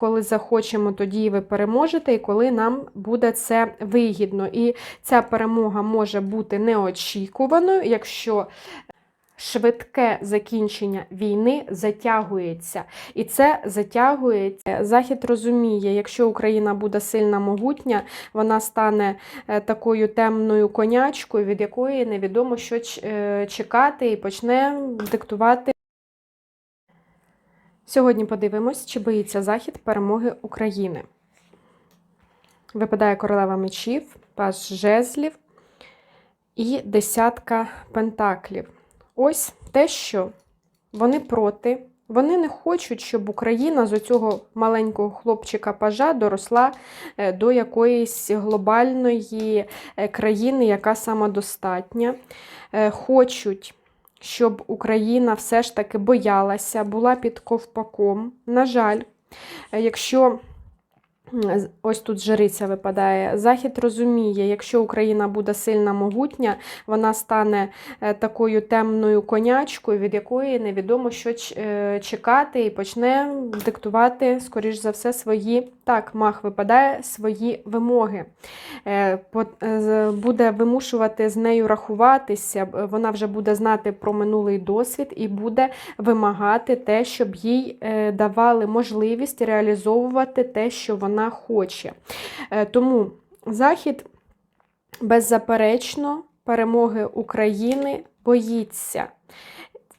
Коли захочемо, тоді ви переможете, і коли нам буде це вигідно. І ця перемога може бути неочікуваною, якщо швидке закінчення війни затягується. І це затягується. Захід розуміє, якщо Україна буде сильна могутня, вона стане е, такою темною конячкою, від якої невідомо що е, чекати, і почне диктувати. Сьогодні подивимось, чи боїться Захід перемоги України. Випадає королева мечів, паж жезлів і десятка пентаклів. Ось те, що вони проти. Вони не хочуть, щоб Україна з оцього маленького хлопчика пажа доросла е, до якоїсь глобальної е, країни, яка самодостатня. Е, Хочуть, щоб Україна все ж таки боялася, була під ковпаком. На жаль, е, якщо ось тут жриця випадає, Захід розуміє, якщо Україна буде сильна могутня, вона стане е, такою темною конячкою, від якої невідомо що е, чекати, і почне диктувати, скоріш за все, свої так, мах випадає свої вимоги. Е, Буде вимушувати з нею рахуватися, вона вже буде знати про минулий досвід і буде вимагати те, щоб їй давали можливість реалізовувати те, що вона хоче. Е, Тому Захід беззаперечно перемоги України боїться.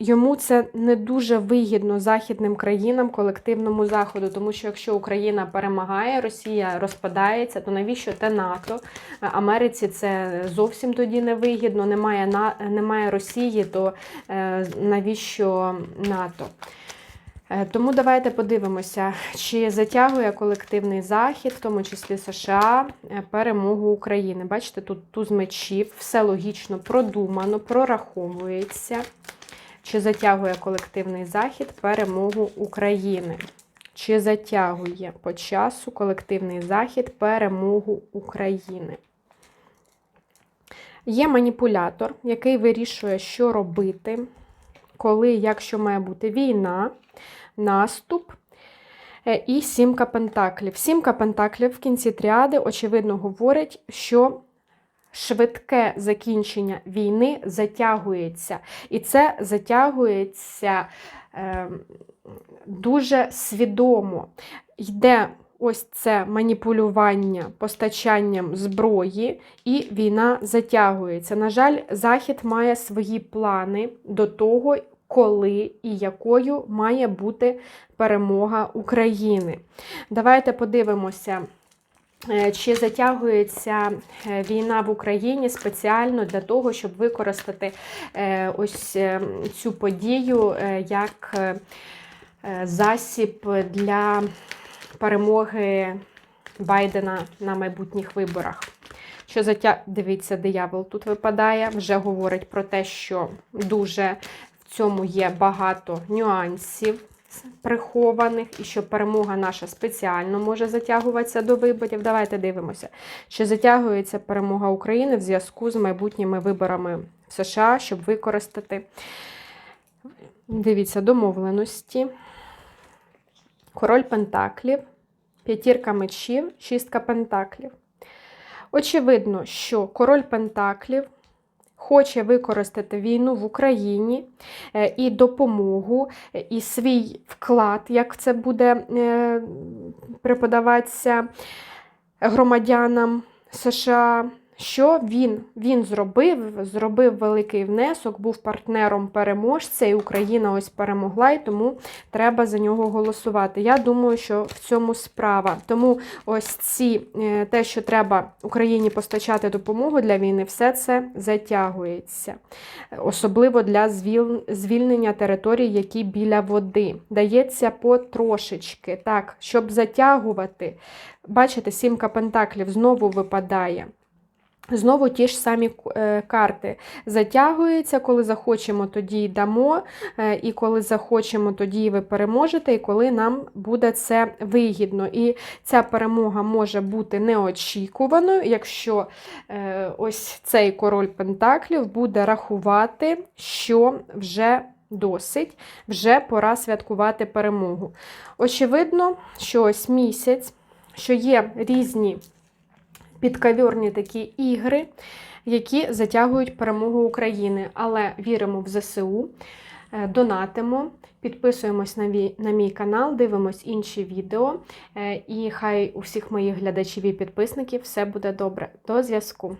Йому це не дуже вигідно західним країнам, колективному заходу, тому що якщо Україна перемагає, Росія розпадається, то навіщо те НАТО? Америці це зовсім тоді не вигідно. Немає немає Росії, то е, навіщо НАТО? Е, Тому давайте подивимося, чи затягує колективний захід, в тому числі США, е, перемогу України. Бачите, тут туз мечів, все логічно продумано, прораховується. Чи затягує колективний захід перемогу України? Чи затягує по часу колективний захід перемогу України? Є маніпулятор, який вирішує, що робити, коли, якщо має бути війна, наступ е, і сімка пентаклів. Сімка пентаклів в кінці тріади, очевидно, говорить, що швидке закінчення війни затягується. І це затягується е, дуже свідомо. Йде ось це маніпулювання постачанням зброї, і війна затягується. На жаль, Захід має свої плани до того, коли і якою має бути перемога України. Давайте подивимося. Е, Чи затягується е, війна в Україні спеціально для того, щоб використати е, ось цю подію як засіб для перемоги Байдена на майбутніх виборах? Що затя... Дивіться, диявол тут випадає, вже говорить про те, що дуже в цьому є багато нюансів прихованих, і що перемога наша спеціально може затягуватися до виборів. Давайте дивимося, чи затягується перемога України в зв'язку з майбутніми виборами в США, щоб використати. Дивіться, домовленості. Король Пентаклів, п'ятірка мечів, шістка пентаклів. Очевидно, що король Пентаклів хоче використати війну в Україні е, і допомогу, і свій вклад, як це буде е, преподаватися громадянам США. Що він, він зробив? Зробив великий внесок, був партнером переможця, і Україна ось перемогла, і тому треба за нього голосувати. Я думаю, що в цьому справа. Тому ось ці е, те, що треба Україні постачати допомогу для війни, все це затягується. Особливо для звільнення територій, які біля води. Дається потрошечки, так, щоб затягувати. Бачите, сімка пентаклів знову випадає. Знову ті ж самі е, карти затягуються, коли захочемо, тоді дамо, е, і коли захочемо, тоді ви переможете, і коли нам буде це вигідно. І ця перемога може бути неочікуваною, якщо е, ось цей король Пентаклів буде рахувати, що вже досить. Вже пора святкувати перемогу. Очевидно, що ось місяць, що є різні підкавьорні такі ігри, які затягують перемогу України. Але віримо в ЗСУ, е, донатимо, підписуємось на мій, на мій канал, дивимось інші відео. Е, І хай у всіх моїх глядачів і підписників все буде добре. До зв'язку!